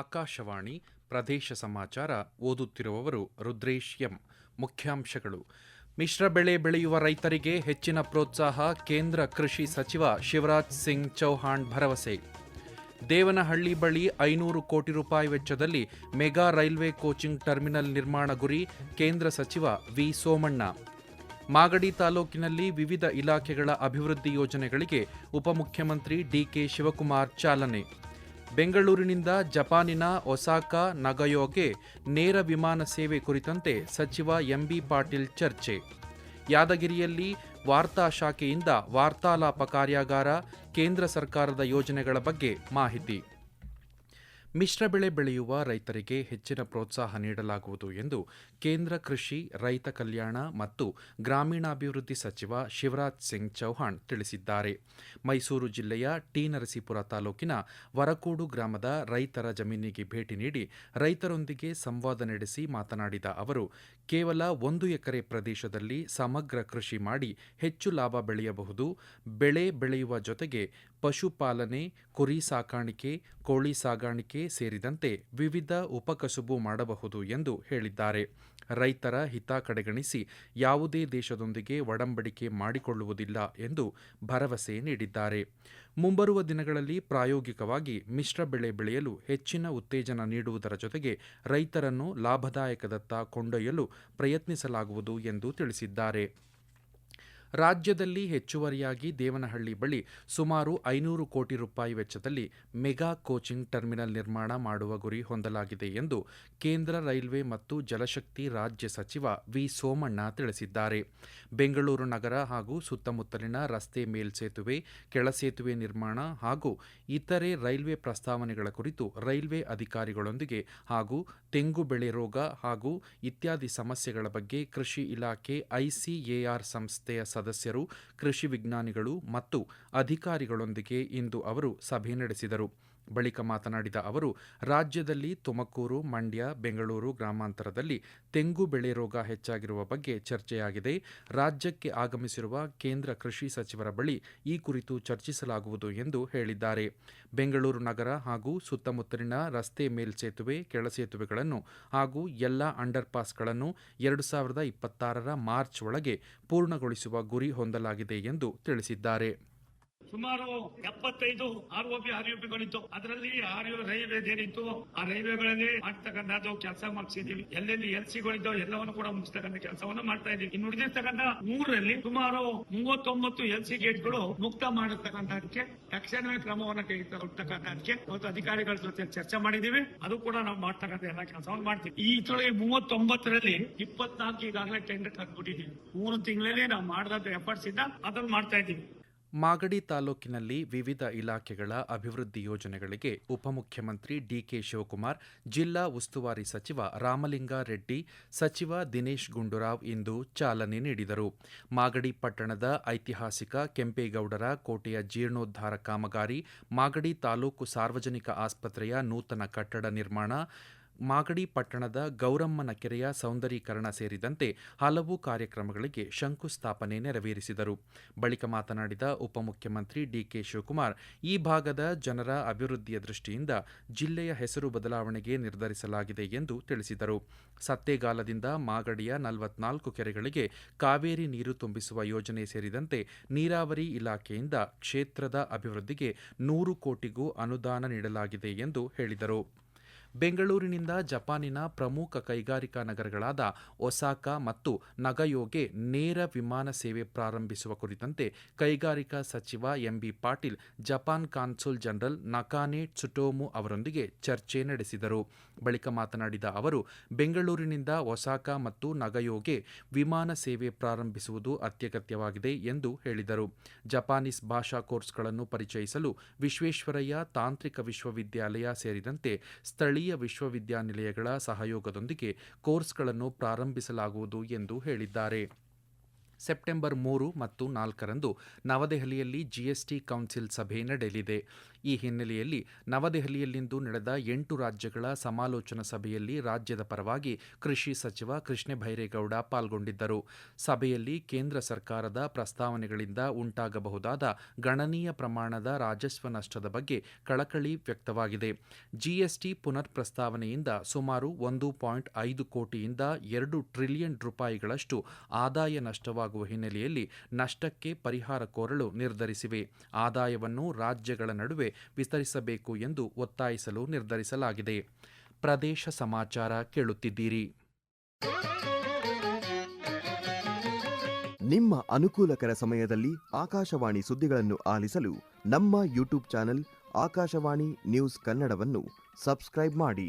ಆಕಾಶವಾಣಿ ಪ್ರದೇಶ ಸಮಾಚಾರ ಓದುತ್ತಿರುವವರು ರುದ್ರೇಶ್ ಎಂ. ಮುಖ್ಯಾಂಶಗಳು. ಮಿಶ್ರ ಬೆಳೆ ಬೆಳೆಯುವ ರೈತರಿಗೆ ಹೆಚ್ಚಿನ ಪ್ರೋತ್ಸಾಹ, ಕೇಂದ್ರ ಕೃಷಿ ಸಚಿವ ಶಿವರಾಜ್ ಸಿಂಗ್ ಚೌಹಾಣ್ ಭರವಸೆ. ದೇವನಹಳ್ಳಿ ಬಳಿ ಐನೂರು ಕೋಟಿ ರೂಪಾಯಿ ವೆಚ್ಚದಲ್ಲಿ ಮೆಗಾ ರೈಲ್ವೆ ಕೋಚಿಂಗ್ ಟರ್ಮಿನಲ್ ನಿರ್ಮಾಣ ಗುರಿ ಕೇಂದ್ರ ಸಚಿವ ವಿ. ಸೋಮಣ್ಣ. ಮಾಗಡಿ ತಾಲೂಕಿನಲ್ಲಿ ವಿವಿಧ ಇಲಾಖೆಗಳ ಅಭಿವೃದ್ಧಿ ಯೋಜನೆಗಳಿಗೆ ಉಪಮುಖ್ಯಮಂತ್ರಿ ಡಿಕೆ ಶಿವಕುಮಾರ್ ಚಾಲನೆ. ಬೆಂಗಳೂರಿನಿಂದ ಜಪಾನಿನ ಒಸಾಕ ನಗಯೋಗೆ ನೇರ ವಿಮಾನ ಸೇವೆ ಕುರಿತಂತೆ ಸಚಿವ ಎಂಬಿ ಪಾಟೀಲ್ ಚರ್ಚೆ. ಯಾದಗಿರಿಯಲ್ಲಿ ವಾರ್ತಾ ಶಾಖೆಯಿಂದ ವಾರ್ತಾಲಾಪ ಕಾರ್ಯಾಗಾರ ಕೇಂದ್ರ ಸರ್ಕಾರದ ಯೋಜನೆಗಳ ಬಗ್ಗೆ ಮಾಹಿತಿ. ಮಿಶ್ರ ಬೆಳೆ ಬೆಳೆಯುವ ರೈತರಿಗೆ ಹೆಚ್ಚಿನ ಪ್ರೋತ್ಸಾಹ ನೀಡಲಾಗುವುದು ಎಂದು ಕೇಂದ್ರ ಕೃಷಿ, ರೈತ ಕಲ್ಯಾಣ ಮತ್ತು ಗ್ರಾಮೀಣಾಭಿವೃದ್ಧಿ ಸಚಿವ ಶಿವರಾಜ್ ಸಿಂಗ್ ಚೌಹಾಣ್ ತಿಳಿಸಿದ್ದಾರೆ. ಮೈಸೂರು ಜಿಲ್ಲೆಯ ಟಿ ನರಸೀಪುರ ತಾಲೂಕಿನ ವರಕೋಡು ಗ್ರಾಮದ ರೈತರ ಜಮೀನಿಗೆ ಭೇಟಿ ನೀಡಿ ರೈತರೊಂದಿಗೆ ಸಂವಾದ ನಡೆಸಿ ಮಾತನಾಡಿದ ಅವರು, ಕೇವಲ ಒಂದು ಎಕರೆ ಪ್ರದೇಶದಲ್ಲಿ ಸಮಗ್ರ ಕೃಷಿ ಮಾಡಿ ಹೆಚ್ಚು ಲಾಭ ಬೆಳೆಯಬಹುದು. ಬೆಳೆ ಬೆಳೆಯುವ ಜೊತೆಗೆ ಪಶುಪಾಲನೆ, ಕುರಿ ಸಾಕಾಣಿಕೆ, ಕೋಳಿ ಸಾಗಾಣಿಕೆ ಸೇರಿದಂತೆ ವಿವಿಧ ಉಪಕಸುಬು ಮಾಡಬಹುದು ಎಂದು ಹೇಳಿದ್ದಾರೆ. ರೈತರ ಹಿತ ಕಡೆಗಣಿಸಿ ಯಾವುದೇ ದೇಶದೊಂದಿಗೆ ಒಡಂಬಡಿಕೆ ಮಾಡಿಕೊಳ್ಳುವುದಿಲ್ಲ ಎಂದು ಭರವಸೆ ನೀಡಿದ್ದಾರೆ. ಮುಂಬರುವ ದಿನಗಳಲ್ಲಿ ಪ್ರಾಯೋಗಿಕವಾಗಿ ಮಿಶ್ರ ಬೆಳೆ ಬೆಳೆಯಲು ಹೆಚ್ಚಿನ ಉತ್ತೇಜನ ನೀಡುವುದರ ಜೊತೆಗೆ ರೈತರನ್ನು ಲಾಭದಾಯಕದತ್ತ ಕೊಂಡೊಯ್ಯಲು ಪ್ರಯತ್ನಿಸಲಾಗುವುದು ಎಂದು ತಿಳಿಸಿದ್ದಾರೆ. ರಾಜ್ಯದಲ್ಲಿ ಹೆಚ್ಚುವರಿಯಾಗಿ ದೇವನಹಳ್ಳಿ ಬಳಿ ಸುಮಾರು ಐನೂರು ಕೋಟಿ ರೂಪಾಯಿ ವೆಚ್ಚದಲ್ಲಿ ಮೆಗಾ ಕೋಚಿಂಗ್ ಟರ್ಮಿನಲ್ ನಿರ್ಮಾಣ ಮಾಡುವ ಗುರಿ ಹೊಂದಲಾಗಿದೆ ಎಂದು ಕೇಂದ್ರ ರೈಲ್ವೆ ಮತ್ತು ಜಲಶಕ್ತಿ ರಾಜ್ಯ ಸಚಿವ ವಿ ಸೋಮಣ್ಣ ತಿಳಿಸಿದ್ದಾರೆ. ಬೆಂಗಳೂರು ನಗರ ಹಾಗೂ ಸುತ್ತಮುತ್ತಲಿನ ರಸ್ತೆ ಮೇಲ್ಸೇತುವೆ, ಕೆಳಸೇತುವೆ ನಿರ್ಮಾಣ ಹಾಗೂ ಇತರೆ ರೈಲ್ವೆ ಪ್ರಸ್ತಾವನೆಗಳ ಕುರಿತು ರೈಲ್ವೆ ಅಧಿಕಾರಿಗಳೊಂದಿಗೆ ಹಾಗೂ ತೆಂಗು ಬೆಳೆ ರೋಗ ಹಾಗೂ ಇತ್ಯಾದಿ ಸಮಸ್ಯೆಗಳ ಬಗ್ಗೆ ಕೃಷಿ ಇಲಾಖೆ ಐಸಿಎಆರ್ ಸಂಸ್ಥೆಯ ಸದಸ್ಯರು ಕೃಷಿ ವಿಜ್ಞಾನಿಗಳು ಮತ್ತು ಅಧಿಕಾರಿಗಳೊಂದಿಗೆ ಇಂದು ಅವರು ಸಭೆ ನಡೆಸಿದರು. ಬಳಿಕ ಮಾತನಾಡಿದ ಅವರು, ರಾಜ್ಯದಲ್ಲಿ ತುಮಕೂರು, ಮಂಡ್ಯ, ಬೆಂಗಳೂರು ಗ್ರಾಮಾಂತರದಲ್ಲಿ ತೆಂಗು ಬೆಳೆ ರೋಗ ಹೆಚ್ಚಾಗಿರುವ ಬಗ್ಗೆ ಚರ್ಚೆಯಾಗಿದೆ. ರಾಜ್ಯಕ್ಕೆ ಆಗಮಿಸಿರುವ ಕೇಂದ್ರ ಕೃಷಿ ಸಚಿವರ ಬಳಿ ಈ ಕುರಿತು ಚರ್ಚಿಸಲಾಗುವುದು ಎಂದು ಹೇಳಿದ್ದಾರೆ. ಬೆಂಗಳೂರು ನಗರ ಹಾಗೂ ಸುತ್ತಮುತ್ತಲಿನ ರಸ್ತೆ ಮೇಲ್ಸೇತುವೆ, ಕೆಳಸೇತುವೆಗಳನ್ನು ಹಾಗೂ ಎಲ್ಲ ಅಂಡರ್ಪಾಸ್ಗಳನ್ನು ಎರಡು ಸಾವಿರದ ಇಪ್ಪತ್ತಾರರ ಮಾರ್ಚ್ ಒಳಗೆ ಪೂರ್ಣಗೊಳಿಸುವ ಗುರಿ ಹೊಂದಲಾಗಿದೆ ಎಂದು ತಿಳಿಸಿದ್ದಾರೆ. ಸುಮಾರು ಎಪ್ಪತ್ತೈದು ಆರ್ ಒ ಪಿ ಅದರಲ್ಲಿ ಆರ್ ಯು ರೈಲ್ವೆ ಏನಿತ್ತು, ಆ ರೈಲ್ವೆಗಳಲ್ಲಿ ಮಾಡ್ತಕ್ಕಂಥದ್ದು ಕೆಲಸ ಮಾಡಿಸಿದೀವಿ ಎಲ್ಲೆಲ್ಲಿ ಎಲ್ ಸಿಗಳಿದ್ದೋ ಎಲ್ಲವನ್ನು ಕೂಡ ಮುಗಿಸ್ತಕ್ಕಂಥ ಕೆಲಸವನ್ನು ಮಾಡ್ತಾ ಇದೀವಿ ಇನ್ನು ಉಳಿದಿರ್ತಕ್ಕಂಥ ಮೂರರಲ್ಲಿ ಸುಮಾರು ಮೂವತ್ತೊಂಬತ್ತು ಎಲ್ ಸಿ ಗೇಟ್ಗಳು ಮುಕ್ತ ಮಾಡಿರ್ತಕ್ಕಂಥದಕ್ಕೆ ತಕ್ಷಣವೇ ಕ್ರಮವನ್ನು ತೆಗೆದುಕೊಳ್ತಕ್ಕಂಥದಕ್ಕೆ ಮತ್ತು ಅಧಿಕಾರಿಗಳ ಜೊತೆ ಚರ್ಚೆ ಮಾಡಿದೀವಿ ಅದು ಕೂಡ ನಾವು ಮಾಡ್ತಕ್ಕಂಥ ಎಲ್ಲ ಕೆಲಸವನ್ನು ಮಾಡ್ತೀವಿ. ಈ ತೊಳಗೆ ಮೂವತ್ತೊಂಬತ್ತರಲ್ಲಿ ಇಪ್ಪತ್ನಾಲ್ಕು ಈಗಾಗಲೇ ಟೆಂಡರ್ ಕಟ್ಬಿಟ್ಟಿದ್ದೀವಿ ಮೂರು ತಿಂಗಳಲ್ಲಿ ನಾವು ಮಾಡಿದಂತ ಎಫರ್ಟ್ಸ್ ಇಂದ ಅದನ್ನು ಮಾಡ್ತಾ ಇದ್ದೀವಿ. ಮಾಗಡಿ ತಾಲೂಕಿನಲ್ಲಿ ವಿವಿಧ ಇಲಾಖೆಗಳ ಅಭಿವೃದ್ಧಿ ಯೋಜನೆಗಳಿಗೆ ಉಪಮುಖ್ಯಮಂತ್ರಿ ಡಿಕೆ ಶಿವಕುಮಾರ್, ಜಿಲ್ಲಾ ಉಸ್ತುವಾರಿ ಸಚಿವ ರಾಮಲಿಂಗಾರೆಡ್ಡಿ ಸಚಿವ ದಿನೇಶ್ ಗುಂಡೂರಾವ್ ಇಂದು ಚಾಲನೆ ನೀಡಿದರು. ಮಾಗಡಿ ಪಟ್ಟಣದ ಐತಿಹಾಸಿಕ ಕೆಂಪೇಗೌಡರ ಕೋಟೆಯ ಜೀರ್ಣೋದ್ಧಾರ ಕಾಮಗಾರಿ, ಮಾಗಡಿ ತಾಲೂಕು ಸಾರ್ವಜನಿಕ ಆಸ್ಪತ್ರೆಯ ನೂತನ ಕಟ್ಟಡ ನಿರ್ಮಾಣ ಮಾಗಡಿ ಪಟ್ಟಣದ ಗೌರಮ್ಮನ ಕೆರೆಯ ಸೌಂದರೀಕರಣ ಸೇರಿದಂತೆ ಹಲವು ಕಾರ್ಯಕ್ರಮಗಳಿಗೆ ಶಂಕುಸ್ಥಾಪನೆ ನೆರವೇರಿಸಿದರು. ಬಳಿಕ ಮಾತನಾಡಿದ ಉಪಮುಖ್ಯಮಂತ್ರಿ ಡಿಕೆ ಶಿವಕುಮಾರ್, ಈ ಭಾಗದ ಜನರ ಅಭಿವೃದ್ಧಿಯ ದೃಷ್ಟಿಯಿಂದ ಜಿಲ್ಲೆಯ ಹೆಸರು ಬದಲಾವಣೆಗೆ ನಿರ್ಧರಿಸಲಾಗಿದೆ ಎಂದು ತಿಳಿಸಿದರು. ಸತ್ತೇಗಾಲದಿಂದ ಮಾಗಡಿಯ ನಲವತ್ನಾಲ್ಕು ಕೆರೆಗಳಿಗೆ ಕಾವೇರಿ ನೀರು ತುಂಬಿಸುವ ಯೋಜನೆ ಸೇರಿದಂತೆ ನೀರಾವರಿ ಇಲಾಖೆಯಿಂದ ಕ್ಷೇತ್ರದ ಅಭಿವೃದ್ಧಿಗೆ ನೂರು ಕೋಟಿಗೂ ಅನುದಾನ ನೀಡಲಾಗಿದೆ ಎಂದು ಹೇಳಿದರು. ಬೆಂಗಳೂರಿನಿಂದ ಜಪಾನಿನ ಪ್ರಮುಖ ಕೈಗಾರಿಕಾ ನಗರಗಳಾದ ಒಸಾಕ ಮತ್ತು ನಗಯೋಗೆ ನೇರ ವಿಮಾನ ಸೇವೆ ಪ್ರಾರಂಭಿಸುವ ಕುರಿತಂತೆ ಕೈಗಾರಿಕಾ ಸಚಿವ M B Patil, Japan consul general Nakane Tsutomu ಅವರೊಂದಿಗೆ ಚರ್ಚೆ ನಡೆಸಿದರು. ಬಳಿಕ ಮಾತನಾಡಿದ ಅವರು, ಬೆಂಗಳೂರಿನಿಂದ ಒಸಾಕ ಮತ್ತು ನಗಯೋಗೆ ವಿಮಾನ ಸೇವೆ ಪ್ರಾರಂಭಿಸುವುದು ಅತ್ಯಗತ್ಯವಾಗಿದೆ ಎಂದು ಹೇಳಿದರು. ಜಪಾನೀಸ್ ಭಾಷಾ ಕೋರ್ಸ್ಗಳನ್ನು ಪರಿಚಯಿಸಲು ವಿಶ್ವೇಶ್ವರಯ್ಯ ತಾಂತ್ರಿಕ ವಿಶ್ವವಿದ್ಯಾಲಯ ಸೇರಿದಂತೆ ಸ್ಥಳೀಯ ವಿಶ್ವವಿದ್ಯಾನಿಲಯಗಳ ಸಹಯೋಗದೊಂದಿಗೆ ಕೋರ್ಸ್ಗಳನ್ನು ಪ್ರಾರಂಭಿಸಲಾಗುವುದು ಎಂದು ಹೇಳಿದ್ದಾರೆ. ಸೆಪ್ಟೆಂಬರ್ ಮೂರು ಮತ್ತು ನಾಲ್ಕರಂದು ನವದೆಹಲಿಯಲ್ಲಿ ಜಿಎಸ್ಟಿ ಕೌನ್ಸಿಲ್ ಸಭೆ ನಡೆಯಲಿದೆ. ಈ ಹಿನ್ನೆಲೆಯಲ್ಲಿ ನವದೆಹಲಿಯಲ್ಲಿಂದು ನಡೆದ ಎಂಟು ರಾಜ್ಯಗಳ ಸಮಾಲೋಚನಾ ಸಭೆಯಲ್ಲಿ ರಾಜ್ಯದ ಪರವಾಗಿ ಕೃಷಿ ಸಚಿವ ಕೃಷ್ಣ ಭೈರೇಗೌಡ ಪಾಲ್ಗೊಂಡಿದ್ದರು. ಸಭೆಯಲ್ಲಿ ಕೇಂದ್ರ ಸರ್ಕಾರದ ಪ್ರಸ್ತಾವನೆಗಳಿಂದ ಉಂಟಾಗಬಹುದಾದ ಗಣನೀಯ ಪ್ರಮಾಣದ ರಾಜಸ್ವ ನಷ್ಟದ ಬಗ್ಗೆ ಕಳಕಳಿ ವ್ಯಕ್ತವಾಗಿದೆ. ಜಿಎಸ್ಟಿ ಪುನರ್ ಪ್ರಸ್ತಾವನೆಯಿಂದ ಸುಮಾರು ಒಂದು ಪಾಯಿಂಟ್ ಐದು ಕೋಟಿಯಿಂದ ಎರಡು ಟ್ರಿಲಿಯನ್ ರೂಪಾಯಿಗಳಷ್ಟು ಆದಾಯ ನಷ್ಟವಾಗುವ ಹಿನ್ನೆಲೆಯಲ್ಲಿ ನಷ್ಟಕ್ಕೆ ಪರಿಹಾರ ಕೋರಲು ನಿರ್ಧರಿಸಿವೆ. ಆದಾಯವನ್ನು ರಾಜ್ಯಗಳ ನಡುವೆ ವಿಸ್ತರಿಸಬೇಕು ಎಂದು ಒತ್ತಾಯಿಸಲು ನಿರ್ಧರಿಸಲಾಗಿದೆ. ಪ್ರದೇಶ ಸಮಾಚಾರ ಕೇಳುತ್ತಿದ್ದೀರಿ. ನಿಮ್ಮ ಅನುಕೂಲಕರ ಸಮಯದಲ್ಲಿ ಆಕಾಶವಾಣಿ ಸುದ್ದಿಗಳನ್ನು ಆಲಿಸಲು ನಮ್ಮ ಯೂಟ್ಯೂಬ್ ಚಾನೆಲ್ ಆಕಾಶವಾಣಿ ನ್ಯೂಸ್ ಕನ್ನಡವನ್ನು ಸಬ್ಸ್ಕ್ರೈಬ್ ಮಾಡಿ.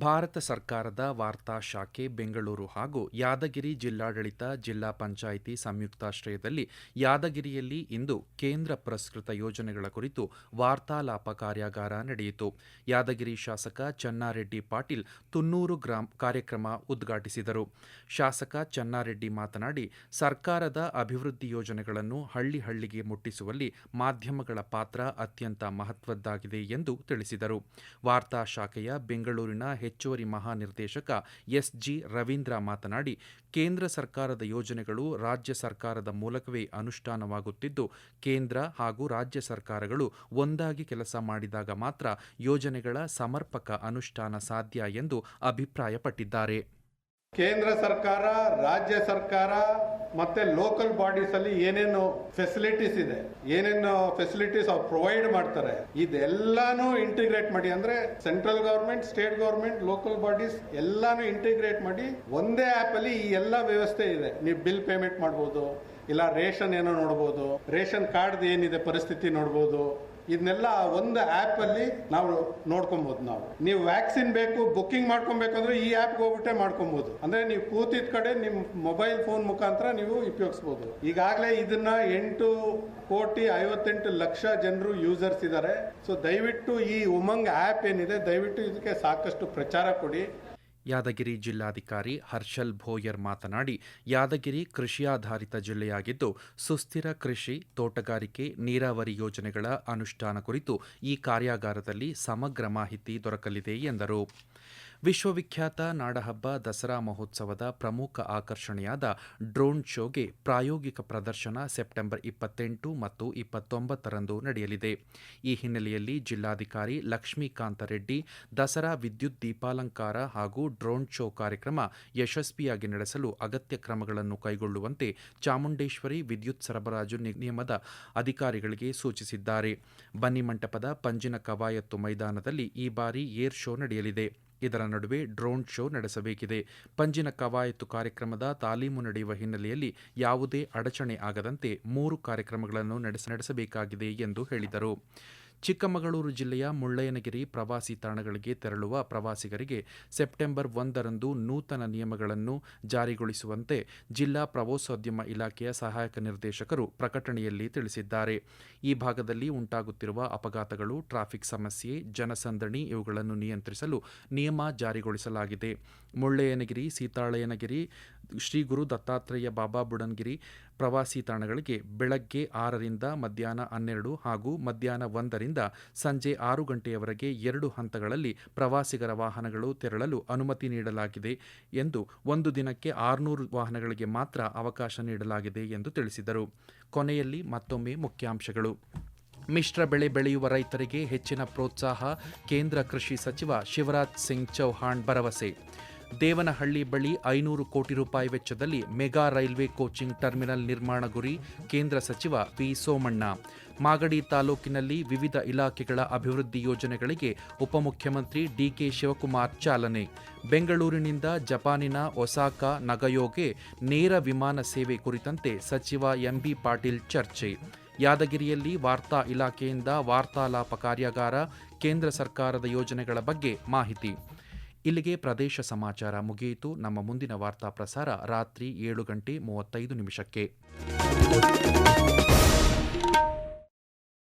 ಭಾರತ ಸರ್ಕಾರದ ವಾರ್ತಾ ಶಾಖೆ ಬೆಂಗಳೂರು ಹಾಗೂ ಯಾದಗಿರಿ ಜಿಲ್ಲಾಡಳಿತ ಜಿಲ್ಲಾ ಪಂಚಾಯಿತಿ ಸಂಯುಕ್ತಾಶ್ರಯದಲ್ಲಿ ಯಾದಗಿರಿಯಲ್ಲಿ ಇಂದು ಕೇಂದ್ರ ಪುರಸ್ಕೃತ ಯೋಜನೆಗಳ ಕುರಿತು ವಾರ್ತಾಲಾಪ ಕಾರ್ಯಾಗಾರ ನಡೆಯಿತು. ಯಾದಗಿರಿ ಶಾಸಕ ಚನ್ನಾರೆಡ್ಡಿ ಪಾಟೀಲ್ ತುನ್ನೂರು ಗ್ರಾಂ ಕಾರ್ಯಕ್ರಮ ಉದ್ಘಾಟಿಸಿದರು. ಶಾಸಕ ಚನ್ನಾರೆಡ್ಡಿ ಮಾತನಾಡಿ, ಸರ್ಕಾರದ ಅಭಿವೃದ್ಧಿ ಯೋಜನೆಗಳನ್ನು ಹಳ್ಳಿ ಹಳ್ಳಿಗೆ ಮುಟ್ಟಿಸುವಲ್ಲಿ ಮಾಧ್ಯಮಗಳ ಪಾತ್ರ ಅತ್ಯಂತ ಮಹತ್ವದ್ದಾಗಿದೆ ಎಂದು ತಿಳಿಸಿದರು. ವಾರ್ತಾ ಶಾಖೆಯ ಬೆಂಗಳೂರಿನ ಹೆಚ್ಚುವರಿ ಮಹಾನಿರ್ದೇಶಕ ಎಸ್ಜಿ ರವೀಂದ್ರ ಮಾತನಾಡಿ, ಕೇಂದ್ರ ಸರ್ಕಾರದ ಯೋಜನೆಗಳು ರಾಜ್ಯ ಸರ್ಕಾರದ ಮೂಲಕವೇ ಅನುಷ್ಠಾನವಾಗುತ್ತಿದ್ದು, ಕೇಂದ್ರ ಹಾಗೂ ರಾಜ್ಯ ಸರ್ಕಾರಗಳು ಒಂದಾಗಿ ಕೆಲಸ ಮಾಡಿದಾಗ ಮಾತ್ರ ಯೋಜನೆಗಳ ಸಮರ್ಪಕ ಅನುಷ್ಠಾನ ಸಾಧ್ಯ ಎಂದು ಅಭಿಪ್ರಾಯಪಟ್ಟಿದ್ದಾರೆ. ಕೇಂದ್ರ ಸರ್ಕಾರ, ರಾಜ್ಯ ಸರ್ಕಾರ ಮತ್ತೆ ಲೋಕಲ್ ಬಾಡೀಸ್ ಅಲ್ಲಿ ಏನೇನು ಫೆಸಿಲಿಟೀಸ್ ಇದೆ, ಏನೇನು ಫೆಸಿಲಿಟೀಸ್ ಅವ್ರು ಪ್ರೊವೈಡ್ ಮಾಡ್ತಾರೆ, ಇದೆಲ್ಲಾನು ಇಂಟಿಗ್ರೇಟ್ ಮಾಡಿ ಅಂದ್ರೆ central government state government local bodies ಎಲ್ಲಾನು ಇಂಟಿಗ್ರೇಟ್ ಮಾಡಿ ಒಂದೇ ಆಪ್ ಅಲ್ಲಿ ಈ ಎಲ್ಲ ವ್ಯವಸ್ಥೆ ಇದೆ. ನೀವು ಬಿಲ್ ಪೇಮೆಂಟ್ ಮಾಡಬಹುದು ಇಲ್ಲ ರೇಷನ್ ಏನೋ ನೋಡಬಹುದು ರೇಷನ್ ಕಾರ್ಡ್ ಏನಿದೆ ಪರಿಸ್ಥಿತಿ ನೋಡ್ಬೋದು ಇದನ್ನೆಲ್ಲ ಒಂದು ಆಪ್ ಅಲ್ಲಿ ನಾವು ನೋಡ್ಕೊಬಹುದು ನಾವು. ನೀವು ವ್ಯಾಕ್ಸಿನ್ ಬೇಕು ಬುಕ್ಕಿಂಗ್ ಮಾಡ್ಕೊಬೇಕು ಅಂದ್ರೆ ಈ ಆಪ್ ಹೋಗ್ಬಿಟ್ಟೆ ಮಾಡ್ಕೊಬಹುದು ಅಂದ್ರೆ ನೀವು ಕೂತಿದ ಕಡೆ ನಿಮ್ ಮೊಬೈಲ್ ಫೋನ್ ಮುಖಾಂತರ ನೀವು ಉಪಯೋಗಿಸಬಹುದು ಈಗಾಗಲೇ ಇದನ್ನ ಎಂಟು ಕೋಟಿ ಐವತ್ತೆಂಟು ಲಕ್ಷ ಜನರು ಯೂಸರ್ಸ್ ಇದ್ದಾರೆ ಸೊ ದಯವಿಟ್ಟು ಈ ಉಮಂಗ್ ಆ್ಯಪ್ ಏನಿದೆ, ದಯವಿಟ್ಟು ಇದಕ್ಕೆ ಸಾಕಷ್ಟು ಪ್ರಚಾರ ಕೊಡಿ. ಯಾದಗಿರಿ ಜಿಲ್ಲಾಧಿಕಾರಿ ಹರ್ಷಲ್ ಭೋಯರ್ ಮಾತನಾಡಿ, ಯಾದಗಿರಿ ಕೃಷಿ ಆಧಾರಿತ ಜಿಲ್ಲೆಯಾಗಿದ್ದು, ಸುಸ್ಥಿರ ಕೃಷಿ, ತೋಟಗಾರಿಕೆ, ನೀರಾವರಿ ಯೋಜನೆಗಳ ಅನುಷ್ಠಾನ ಕುರಿತು ಈ ಕಾರ್ಯಾಗಾರದಲ್ಲಿ ಸಮಗ್ರ ಮಾಹಿತಿ ದೊರಕಲಿದೆ ಎಂದರು. ವಿಶ್ವವಿಖ್ಯಾತ ನಾಡಹಬ್ಬ ದಸರಾ ಮಹೋತ್ಸವದ ಪ್ರಮುಖ ಆಕರ್ಷಣೆಯಾದ ಡ್ರೋನ್ ಶೋಗೆ ಪ್ರಾಯೋಗಿಕ ಪ್ರದರ್ಶನ ಸೆಪ್ಟೆಂಬರ್ ಇಪ್ಪತ್ತೆಂಟು ಮತ್ತು ಇಪ್ಪತ್ತೊಂಬತ್ತರಂದು ನಡೆಯಲಿದೆ. ಈ ಹಿನ್ನೆಲೆಯಲ್ಲಿ ಜಿಲ್ಲಾಧಿಕಾರಿ ಲಕ್ಷ್ಮೀಕಾಂತ ರೆಡ್ಡಿ, ದಸರಾ ವಿದ್ಯುತ್ ದೀಪಾಲಂಕಾರ ಹಾಗೂ ಡ್ರೋನ್ ಶೋ ಕಾರ್ಯಕ್ರಮ ಯಶಸ್ವಿಯಾಗಿ ನಡೆಸಲು ಅಗತ್ಯ ಕ್ರಮಗಳನ್ನು ಕೈಗೊಳ್ಳುವಂತೆ ಚಾಮುಂಡೇಶ್ವರಿ ವಿದ್ಯುತ್ ಸರಬರಾಜು ನಿಗಮದ ಅಧಿಕಾರಿಗಳಿಗೆ ಸೂಚಿಸಿದ್ದಾರೆ. ಬನ್ನಿಮಂಟಪದ ಪಂಜಿನ ಕವಾಯತ್ತು ಮೈದಾನದಲ್ಲಿ ಈ ಬಾರಿ ಏರ್ ಶೋ ನಡೆಯಲಿದೆ. ಇದರ ನಡುವೆ ಡ್ರೋನ್ ಶೋ ನಡೆಸಬೇಕಿದೆ. ಪಂಜಿನ ಕವಾಯತು ಕಾರ್ಯಕ್ರಮದ ತಾಲೀಮು ನಡೆಯುವ ಹಿನ್ನೆಲೆಯಲ್ಲಿ ಯಾವುದೇ ಅಡಚಣೆ ಆಗದಂತೆ ಮೂರು ಕಾರ್ಯಕ್ರಮಗಳನ್ನು ನಡೆಸ, ನಡೆಸಬೇಕಾಗಿದೆ ಎಂದು ಹೇಳಿದರು. ಚಿಕ್ಕಮಗಳೂರು ಜಿಲ್ಲೆಯ ಮುಳ್ಳಯ್ಯನಗಿರಿ ಪ್ರವಾಸಿ ತಾಣಗಳಿಗೆ ತೆರಳುವ ಪ್ರವಾಸಿಗರಿಗೆ ಸೆಪ್ಟೆಂಬರ್ ಒಂದರಂದು ನೂತನ ನಿಯಮಗಳನ್ನು ಜಾರಿಗೊಳಿಸುವಂತೆ ಜಿಲ್ಲಾ ಪ್ರವಾಸೋದ್ಯಮ ಇಲಾಖೆಯ ಸಹಾಯಕ ನಿರ್ದೇಶಕರು ಪ್ರಕಟಣೆಯಲ್ಲಿ ತಿಳಿಸಿದ್ದಾರೆ. ಈ ಭಾಗದಲ್ಲಿ ಉಂಟಾಗುತ್ತಿರುವ ಅಪಘಾತಗಳು, ಟ್ರಾಫಿಕ್ ಸಮಸ್ಯೆ, ಜನಸಂದಣಿ ಇವುಗಳನ್ನು ನಿಯಂತ್ರಿಸಲು ನಿಯಮ ಜಾರಿಗೊಳಿಸಲಾಗಿದೆ. ಮುಳ್ಳಯ್ಯನಗಿರಿ, ಸೀತಾಳಯ್ಯನಗಿರಿ ಶ್ರೀ ಗುರು ದತ್ತಾತ್ರೇಯ ಬಾಬಾ ಬುಡನ್ಗಿರಿ ಪ್ರವಾಸಿ ತಾಣಗಳಿಗೆ ಬೆಳಗ್ಗೆ ಆರರಿಂದ ಮಧ್ಯಾಹ್ನ ಹನ್ನೆರಡು ಹಾಗೂ ಮಧ್ಯಾಹ್ನ ಒಂದರಿಂದ ಸಂಜೆ ಆರು ಗಂಟೆಯವರೆಗೆ ಎರಡು ಹಂತಗಳಲ್ಲಿ ಪ್ರವಾಸಿಗರ ವಾಹನಗಳು ತೆರಳಲು ಅನುಮತಿ ನೀಡಲಾಗಿದೆ ಎಂದು ಒಂದು ದಿನಕ್ಕೆ ಆರುನೂರು ವಾಹನಗಳಿಗೆ ಮಾತ್ರ ಅವಕಾಶ ನೀಡಲಾಗಿದೆ ಎಂದು ತಿಳಿಸಿದರು. ಕೊನೆಯಲ್ಲಿ ಮತ್ತೊಮ್ಮೆ ಮುಖ್ಯಾಂಶಗಳು. ಮಿಶ್ರ ಬೆಳೆ ಬೆಳೆಯುವ ರೈತರಿಗೆ ಹೆಚ್ಚಿನ ಪ್ರೋತ್ಸಾಹ, ಕೇಂದ್ರ ಕೃಷಿ ಸಚಿವ ಶಿವರಾಜ್ ಸಿಂಗ್ ಚೌಹಾಣ್ ಭರವಸೆ. ದೇವನಹಳ್ಳಿ ಬಳಿ ಐನೂರು ಕೋಟಿ ರೂಪಾಯಿ ವೆಚ್ಚದಲ್ಲಿ ಮೆಗಾ ರೈಲ್ವೆ ಕೋಚಿಂಗ್ ಟರ್ಮಿನಲ್ ನಿರ್ಮಾಣ ಗುರಿ ಕೇಂದ್ರ ಸಚಿವ ಪಿ ಸೋಮಣ್ಣ. ಮಾಗಡಿ ತಾಲೂಕಿನಲ್ಲಿ ವಿವಿಧ ಇಲಾಖೆಗಳ ಅಭಿವೃದ್ಧಿ ಯೋಜನೆಗಳಿಗೆ ಉಪಮುಖ್ಯಮಂತ್ರಿ ಡಿಕೆ ಶಿವಕುಮಾರ್ ಚಾಲನೆ. ಬೆಂಗಳೂರಿನಿಂದ ಜಪಾನಿನ ಒಸಾಕ ನಗಯೋಗೆ ನೇರ ವಿಮಾನ ಸೇವೆ ಕುರಿತಂತೆ ಸಚಿವ ಎಂಬಿ ಪಾಟೀಲ್ ಚರ್ಚೆ. ಯಾದಗಿರಿಯಲ್ಲಿ ವಾರ್ತಾ ಇಲಾಖೆಯಿಂದ ವಾರ್ತಾಲಾಪ ಕಾರ್ಯಾಗಾರ ಕೇಂದ್ರ ಸರ್ಕಾರದ ಯೋಜನೆಗಳ ಬಗ್ಗೆ ಮಾಹಿತಿ. ಇಲ್ಲಿಗೆ ಪ್ರದೇಶ ಸಮಾಚಾರ ಮುಗಿಯಿತು. ನಮ್ಮ ಮುಂದಿನ ವಾರ್ತಾ ಪ್ರಸಾರ ರಾತ್ರಿ ಏಳು ಗಂಟೆ ಮೂವತ್ತೈದು ನಿಮಿಷಕ್ಕೆ.